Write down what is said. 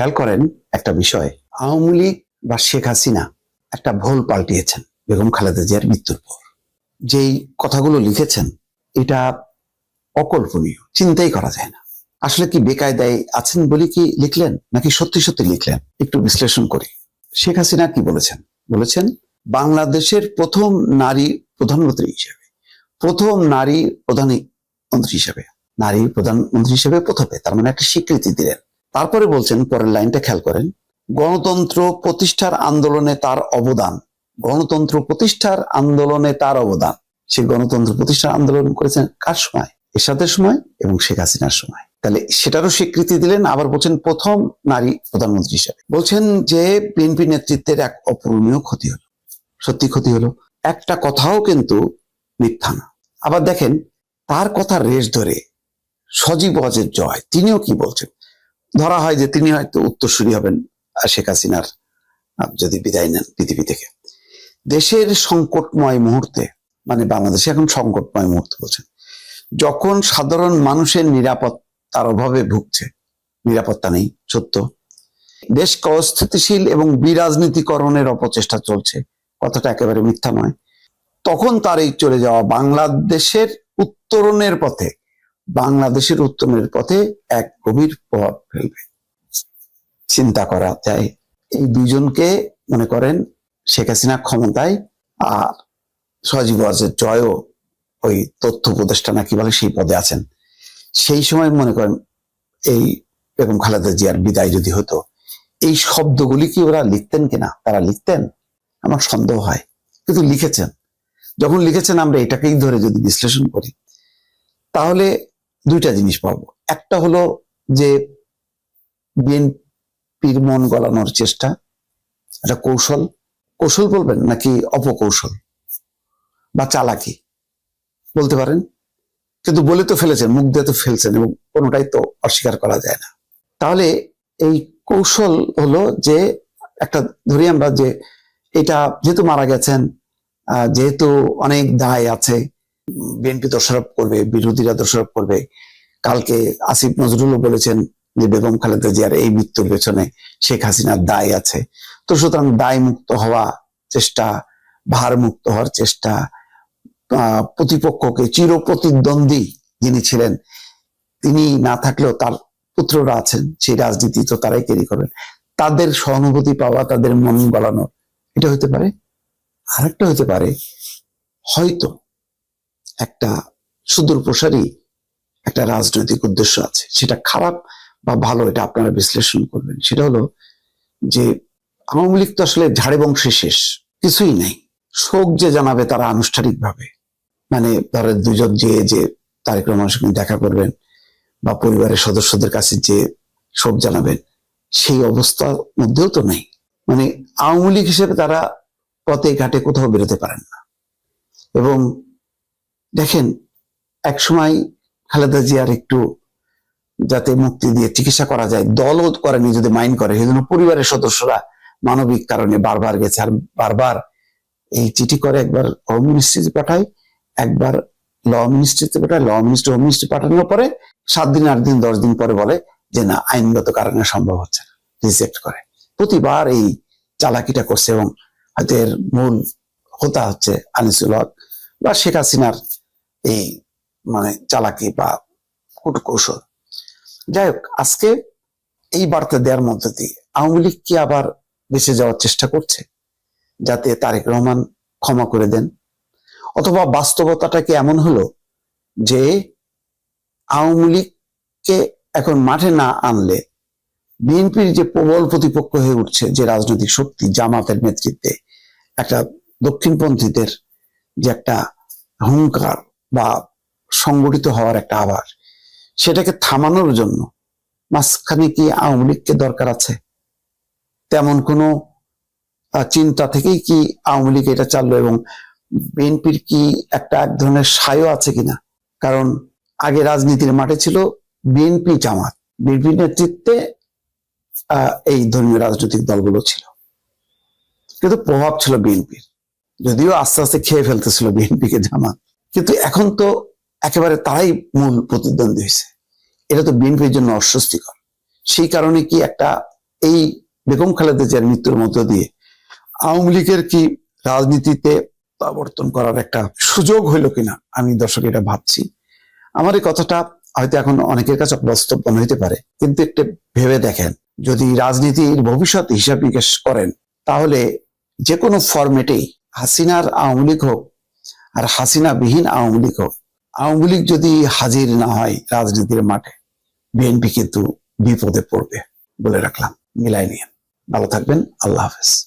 খেয়াল করেন একটা বিষয়। আওয়ামী লীগ বা শেখ হাসিনা একটা ভুল পাল্টিয়েছেন বেগম খালেদা জিয়ার মৃত্যুর পর। যেই কথাগুলো লিখেছেন, এটা অকল্পনীয়, চিন্তাই করা যায় না। আসলে কি বেকায়দায় আছেন বলে কি লিখলেন, নাকি সত্যি সত্যি লিখলেন? একটু বিশ্লেষণ করি। শেখ হাসিনা কি বলেছেন? বলেছেন, বাংলাদেশের প্রথম নারী প্রধানমন্ত্রী হিসেবে, প্রথম নারী প্রধানমন্ত্রী হিসেবে, নারী প্রধানমন্ত্রী হিসেবে প্রথমে, তার মানে একটা স্বীকৃতি দিলেন। তারপরে বলছেন, পরের লাইনটা খেয়াল করেন, গণতন্ত্র প্রতিষ্ঠার আন্দোলনে তার অবদান। গণতন্ত্র প্রতিষ্ঠার আন্দোলনে তার অবদান। সে গণতন্ত্র প্রতিষ্ঠার আন্দোলন করেছেন কার সময়? এরশাদের সময় এবং শেখ হাসিনার সময়। তাহলে সেটারও স্বীকৃতি দিলেন, আবার বলছেন প্রথম নারী প্রধানমন্ত্রী হিসেবে। বলছেন যে বিএনপি নেতৃত্বের এক অপূরণীয় ক্ষতি হলো। সত্যি ক্ষতি হলো। একটা কথাও কিন্তু মিথ্যা না। আবার দেখেন, তার কথা রেশ ধরে সজীব অজের জয়, তিনিও কি বলছেন? ধরা হয় যে তিনি হয়তো উত্তরসূরি হবেন শেখ হাসিনার যদি বিদায় নেন পৃথিবী থেকে। দেশের সংকটময় মুহূর্তে মানে বাংলাদেশে এখন সংকটময় মুহূর্ত বলছেন, যখন সাধারণ মানুষের নিরাপত্তার অভাবে ভুগছে, নিরাপত্তা নেই, সত্য, দেশকে অস্থিতিশীল এবং বিরাজনীতিকরণের অপচেষ্টা চলছে, কথাটা একেবারে মিথ্যা নয়, তখন তার এই চলে যাওয়া বাংলাদেশের উত্তরণের পথে বাংলাদেশের উত্তরণের পথে এক গভীর প্রভাব ফেলবে। চিন্তা করা যায়। এই দুজনকে মনে করেন শেখ হাসিনা ক্ষমতায় আর সজীব ওয়াজের জয়ও ওই তথ্য উপদেষ্টা নাকি বলে সেই পদে আছেন। সেই সময় মনে করেন এই বেগম খালেদা জিয়ার বিদায় যদি হতো, এই শব্দগুলি কি ওরা লিখতেন কিনা? তারা লিখতেন? আমার সন্দেহ হয়। কিন্তু লিখেছেন। যখন লিখেছেন, আমরা এটাকেই ধরে যদি বিশ্লেষণ করি, তাহলে দুইটা জিনিস পাবো। একটা হলো যে বিএনপির মন গলানোর চেষ্টা এটা কৌশল। কৌশল বলবেন নাকি অপকৌশল? বা চালাকি? বলতে পারেন। কিন্তু বলে তো ফেলেছেন, মুখ দিয়ে তো ফেলছেন এবং কোনোটাই তো অস্বীকার করা যায় না। তাহলে এই কৌশল হলো যে একটা ধরি আমরা যে এটা যেহেতু মারা গেছেন যেহেতু অনেক দায় আছে বিএনপি দোষারোপ করবে, বিরোধীরা দোষারোপ করবে। কালকে আসিফ নজরুলও বলেছেন যে বেগম খালেদা জিয়ার এই মৃত্যুর পেছনে শেখ হাসিনার দায় আছে। তো সুতরাং দায় মুক্ত হওয়া চেষ্টা ভার মুক্ত হওয়ার চেষ্টা প্রতিপক্ষকে চির প্রতিদ্বন্দ্বী যিনি ছিলেন, তিনি না থাকলেও তার পুত্ররা আছেন, সেই রাজনীতি তো তারাই ক্যারি করবেন। তাদের সহানুভূতি পাওয়া, তাদের মন গলানো, এটা হতে পারে? আরেকটা হতে পারে, হয়তো একটা সুদূর প্রসারী একটা রাজনৈতিক উদ্দেশ্য আছে। সেটা খারাপ বা ভালো এটা আপনারা বিশ্লেষণ করবেন। সেটা হলো যে আওয়ামী লীগ তো আসলে ঝাড়ে বংশে শেষ, কিছুই নাই। শোক যে জানাবে তারা আনুষ্ঠানিকভাবে। মানে ধরেন দুজন যে যে তারেক রহমানের সঙ্গে দেখা করবেন বা পরিবারের সদস্যদের কাছে যে শোক জানাবেন, সেই অবস্থার মধ্যেও তো নেই। মানে আওয়ামী লীগ হিসেবে তারা পথে ঘাটে কোথাও বেরোতে পারেন না। এবং দেখেন এক সময় খালেদা জিয়ার একটু যাতে মুক্তি দিয়ে চিকিৎসা করা যায়, দলও করেনি যদি মাইন্ড করে সেজন্য পরিবারের সদস্যরা মানবিক কারণে বারবার গেছে। আর বারবার এই চিঠি করে একবার হোম মিনিস্ট্রিতে পাঠায়, একবার ল মিনিস্ট্রিতে পাঠায় ল মিনিস্ট্রি হোম মিনিস্ট্রি পাঠানোর পরে সাত দিন, আট দিন, দশ দিন পরে বলে যে, না, আইনগত কারণে সম্ভব হচ্ছে না। রিজেক্ট করে। প্রতিবার এই চালাকিটা করছে এবং হয়তো এর মূল হোতা হচ্ছে আনিসুল হক বা শেখ হাসিনার এই মানে চালাকি বা কৌশল যাই হোক, আজকে এই বার্তা দেওয়ার মধ্যে দিয়ে আওয়ামী লীগ কি আবার বেঁচে যাওয়ার চেষ্টা করছে? যাতে তারেক রহমান ক্ষমা করে দেন? অথবা বাস্তবতাটা কি এমন হলো যে আওয়ামী লীগকে এখন মাঠে না আনলে বিএনপির যে প্রবল প্রতিপক্ষ হয়ে উঠছে যে রাজনৈতিক শক্তি, জামাতের নেতৃত্বে, একটা দক্ষিণপন্থীদের যে একটা হুঙ্কার বা সংগঠিত হওয়ার একটা আভাস সেটাকে থামানোর জন্য মাঝখানে কি আওয়ামী লীগকে দরকার আছে? তেমন কোনো চিন্তা থেকেই কি আওয়ামী লীগ এটা চাললো এবং বিএনপির কি একটা এক ধরনের সায়ও আছে কিনা? কারণ আগে রাজনীতির মাঠে ছিল বিএনপি জামাত। বিএনপি নেতৃত্বে এই ধর্মীয় রাজনৈতিক দলগুলো ছিল। কিন্তু প্রভাব ছিল বিএনপির। যদিও আস্তে আস্তে খেয়ে ফেলতেছিল বিএনপিকে জামাত। কিন্তু এখন তো একেবারে তারাই মূল প্রতিদ্বন্দ্বী হয়েছে। এটা তো বিএনপির জন্য অস্বস্তিকর। সেই কারণে কি একটা এই বেগম খালেদা জিয়ার মৃত্যুর মধ্য দিয়ে আওয়ামী লীগের কি রাজনীতিতে প্রবর্তন করার একটা সুযোগ হইল কিনা, আমি দর্শক এটা ভাবছি। আমার এই কথাটা হয়তো এখন অনেকের কাছে বাস্তব মনে হইতে পারে, কিন্তু একটু ভেবে দেখেন, যদি রাজনীতির ভবিষ্যৎ হিসাব নিকাশ করেন, তাহলে যে কোনো ফরম্যাটেই হাসিনার আওয়ামী লীগ হোক আর হাসিনা বিহীন আওয়ামী লীগ হোক আওয়ামী লীগ যদি হাজির না হয় রাজনীতির মাঠে, বিএনপি কিন্তু বিপদে পড়বে বলে রাখলাম। মিলাই নিয়ে। ভালো থাকবেন। আল্লাহ হাফেজ।